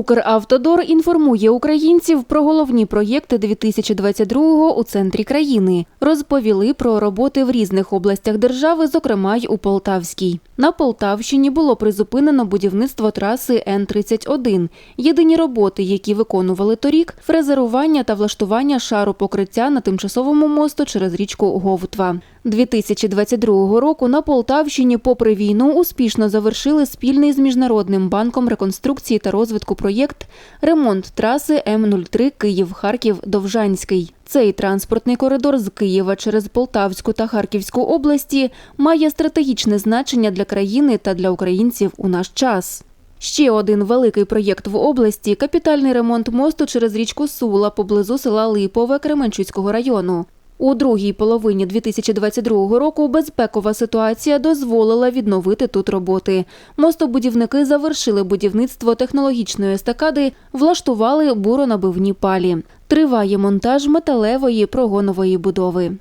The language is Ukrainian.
Укравтодор інформує українців про головні проєкти 2022-го у центрі країни. Розповіли про роботи в різних областях держави, зокрема й у Полтавській. На Полтавщині було призупинено будівництво траси Н-31. Єдині роботи, які виконували торік – фрезерування та влаштування шару покриття на тимчасовому мосту через річку Говтва. 2022 року на Полтавщині, попри війну, успішно завершили спільний з Міжнародним банком реконструкції та розвитку проєкт ремонт траси М-03 Київ-Харків-Довжанський. Цей транспортний коридор з Києва через Полтавську та Харківську області має стратегічне значення для країни та для українців у наш час. Ще один великий проєкт в області капітальний ремонт мосту через річку Сула поблизу села Липове Кременчуцького району. У другій половині 2022 року безпекова ситуація дозволила відновити тут роботи. Мостобудівники завершили будівництво технологічної естакади, влаштували буронабивні палі. Триває монтаж металевої прогонової будови.